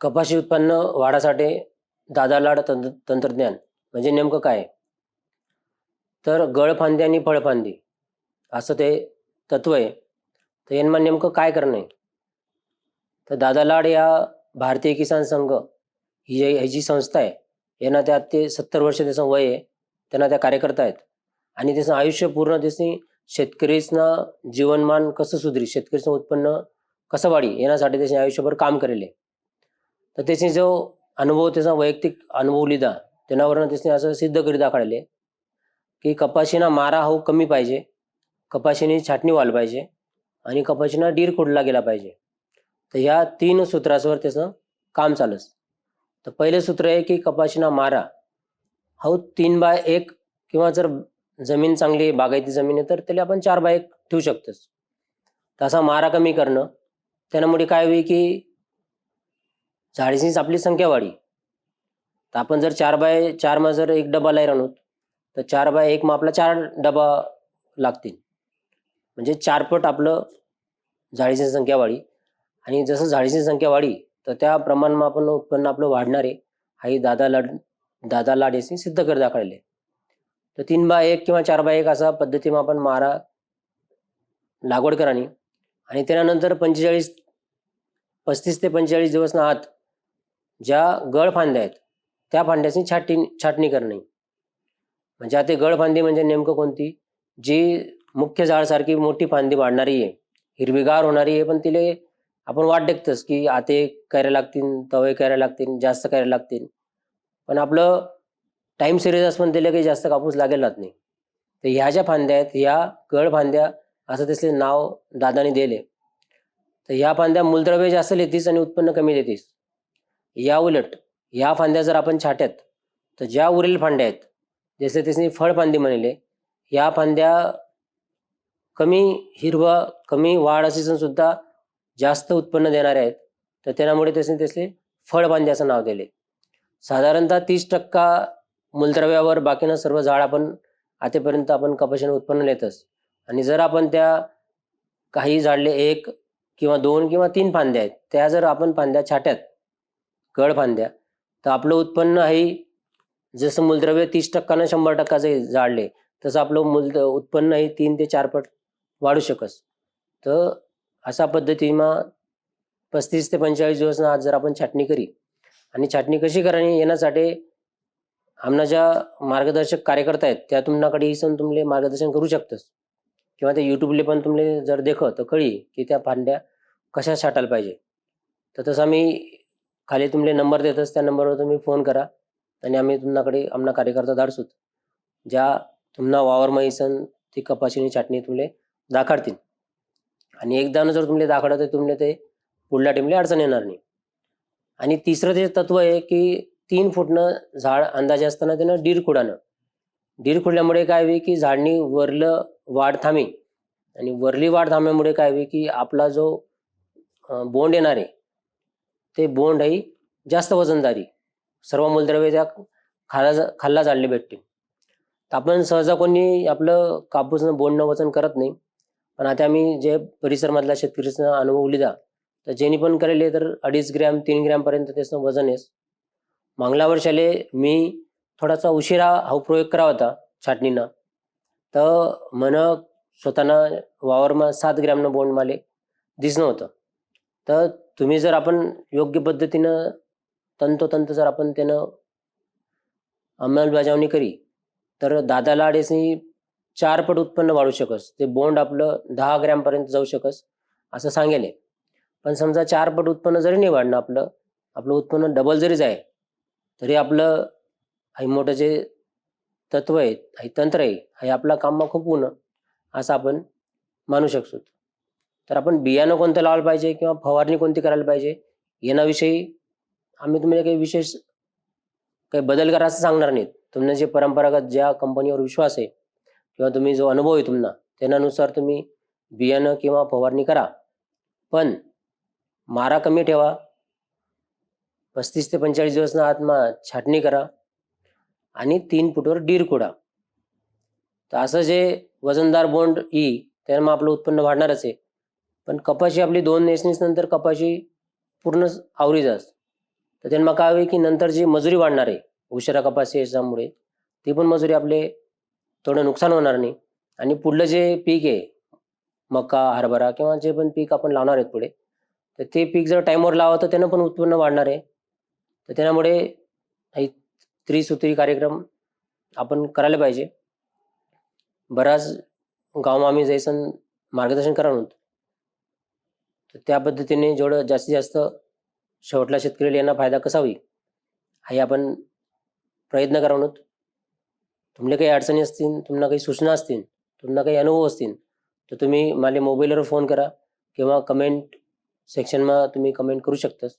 कपाशी उत्पन्न वाढासाठी दादालाड तंत्र तंत्रज्ञान म्हणजे नेमकं काय? तर गळफांदी आणि फळफांदी असं ते तत्व आहे. तर यांना नेमकं काय करणं? आहे तर दादालाड या भारतीय किसान संघ ही जी ही जी संस्था आहे यांना त्यात ते सत्तर वर्ष त्याचं वय आहे त्यांना त्या कार्यकर्ता आहेत. आणि त्याचं आयुष्य पूर्ण त्याची शेतकरीसना जीवनमान कसं सुधरी शेतकरीचं उत्पन्न कसं वाढी येण्यासाठी त्याचे आयुष्यभर काम करेले तर त्याचे जो अनुभव त्याचा वैयक्तिक अनुभव लिहिला त्याच्यावरनं त्याने असं सिद्ध करी दाखवले की कपाशीना मारा हो कमी पाहिजे कपाशीने छाटणी व्हायला पाहिजे आणि कपाशीना डीर खोडला गेला पाहिजे. तर ह्या तीन सूत्रासवर त्याचं काम चालस तर पहिले सूत्र आहे की कपाशीना मारा. हो तीन बाय एक किंवा जर जमीन चांगली बागायती जमीन आहे तर त्याला आपण चार बाय एक ठेवू शकतोच. तसा मारा कमी करणं त्यामुळे काय होईल की झाडीचीच आपली संख्या वाढी. तर आपण जर चार बाय चार मग जर एक डबा लाईर आणू तर चार बाय एक मग आपला चार डबा लागतील. म्हणजे चारपट आपलं झाडीची संख्या वाढी. आणि जसं झाडीची संख्या वाढी तर त्या प्रमाणमा आपण उत्पन्न आपलं वाढणार आहे हाही दादा लाड दादा लाड याची सिद्ध कर दाखवले तर तीन बाय एक किंवा चार बाय एक असा पद्धतीमा आपण मारा लागवड करानी आणि त्यानंतर पंचेचाळीस पस्तीस ते पंचेचाळीस दिवस आत ज्या गळ फांद्या आहेत त्या फांद्याची छाटणी छाटणी करणे. म्हणजे आता गळ फांदी म्हणजे नेमकं कोणती? जी मुख्य झाडसारखी मोठी फांदी वाढणारी आहे. हिरवीगार होणारी आहे पण तिले आपण वाट देखतोच की आते करायला लागतील तवे करायला लागतील जास्त करायला लागतील. पण आपलं टाइम सिरीज पण दिलं काही जास्त कापूस लागेलच नाही. तर ह्या ज्या फांद्या आहेत ह्या गळ फांद्या असं त्याचे नाव दादाने दिले. तर ह्या फांद्या मूलद्रव्य जास्त लेतीस आणि उत्पन्न कमी देतीस या उलट या फांद्या जर आपण छाट्यात तर ज्या उरेल फांद्या आहेत जसे त्याने फळफांदी म्हणले या फांद्या कमी हिरवा कमी वाढ असून सुद्धा जास्त उत्पन्न देणारे आहेत तर त्यामुळे त्याने त्याचे फळफांदी असं नाव दिले. साधारणतः तीस टक्का मूलद्रव्यावर बाकीनं सर्व झाड आपण आतापर्यंत आपण कपाशीनं उत्पन्न लेतच आणि जर आपण त्या काही झाडले एक किंवा दोन किंवा तीन फांद्या आहेत त्या जर आपण फांद्या छाट्यात गळफांद्या तर आपलं उत्पन्न आहे जसं मूलद्रव्य तीस टक्कानं शंभर टक्काचं जाळले तसं आपलं मूल उत्पन्न हे तीन ते चार पट वाढू शकस. तर अशा पद्धतीमा पस्तीस ते पंचेचाळीस दिवस आज जर आपण छाटणी करी आणि छाटणी कशी करावी येण्यासाठी आमना ज्या मार्गदर्शक कार्यकर्ता आहेत त्या तुमच्याकडे सण तुमले मार्गदर्शन करू शकतस. किंवा ते युट्यूबले पण तुमले जर देख तर कळी की त्या फांद्या कशा छाटायला पाहिजे. तर तसं आम्ही खाली तुमले नंबर देतच त्या नंबरवर तुम्ही फोन करा. आणि आम्ही तुमच्याकडे आमना कार्यकर्ता धाडसूत ज्या तुम्हाला वावर महिसन ती कपाशीनी छाटणी तुमले दाखडतील. आणि एकदा जर तुमले दाखवलं तर तुमले ते पुढल्या टीमले अडचण येणार नाही. आणि तिसरं ते तत्व आहे की तीन फुटनं झाड अंदाजे असताना त्यानं डीर खुडानं. डीर खुडल्यामुळे काय होईल की झाडनी वरलं वाढ थांबी आणि वरली वाढ थांबल्यामुळे काय होईल की आपला जो बोंड येणार आहे ते बोंड ही जास्त वजनदारी. सर्व मूलद्रव्य त्या खाला खाल्ला जाळले भेटते तर आपण सहजा कोणी आपलं कापूसनं बोंडनं वजन करत नाही. पण आता आम्ही जे परिसरमधल्या शेतकरीचा अनुभव लिहिला तर ज्यांनी पण करेल तर अडीच ग्रॅम तीन ग्रॅमपर्यंत त्याचं वजन आहे मागल्या वर्षाले मी थोडासा उशिरा हा प्रयोग करा होता छाटणीनं. तर मन स्वतःनं वावरमा सात ग्रॅमनं बोंड माले दिसणं होतं. तर तुम्ही जर आपण योग्य पद्धतीनं तंतोतंत जर आपण त्यानं अंमलबजावणी करी तर दादा लाडेसनी चार पट उत्पन्न वाढू शकस. ते बोंड आपलं दहा ग्रॅमपर्यंत जाऊ शकस असं सांगेल. पण समजा चार पट उत्पन्न जरी नाही वाढणं आपलं आपलं उत्पन्न डबल जरी जाय तरी आपलं हे मोठं जे तत्व आहे हे तंत्र आहे हे आपला काममा खूप होणं असं आपण मानू शकतो. तर आपण बियाणं कोणतं लावायला पाहिजे किंवा फवारणी कोणती करायला पाहिजे? येण्याविषयी आम्ही तुम्हाला काही विशेष काही बदल करा असं सांगणार नाहीत. तुम्हाला जे परंपरागत ज्या कंपनीवर विश्वास आहे किंवा तुम्ही जो अनुभव आहे तुम्हाला त्यानुसार तुम्ही बियाणं किंवा फवारणी करा. पण मारा कमी ठेवा. पस्तीस ते पंचेचाळीस दिवस आत्मा छाटणी करा आणि तीन फुटवर डीर कुडा तर असं जे वजनदार बोंड ई त्यानं मग आपलं उत्पन्न वाढणारच आहे. पण कपाशी आपली दोन नेसनीस नंतर कपाशी पूर्ण आवरी जास. तर त्यांना काय हवी की नंतर जी मजुरी वाढणार आहे उशिरा कपाशी याच्यामुळे ती पण मजुरी आपले थोडं नुकसान होणार नाही. आणि पुढलं जे पीक आहे मका हरभरा किंवा जे पण पीक आपण लावणार आहेत पुढे तर ते पीक जर टाईमवर लावा तर त्यानं पण उत्पन्न वाढणार आहे. तर त्यामुळे हे त्रिसूत्री कार्यक्रम आपण करायला पाहिजे. बराच गाव आम्ही जायसन मार्गदर्शन करा होत तर त्या पद्धतीने जेवढं जास्तीत जास्त शेवटला शेतकरी यांना फायदा कसा होईल हे आपण प्रयत्न करा होत तुमले काही अडचणी असतील तुम्हाला काही सूचना असतील तुम्हाला काही अनुभव असतील तर तुम्ही मला मोबाईलवर फोन करा किंवा कमेंट सेक्शनमा तुम्ही कमेंट करू शकतास.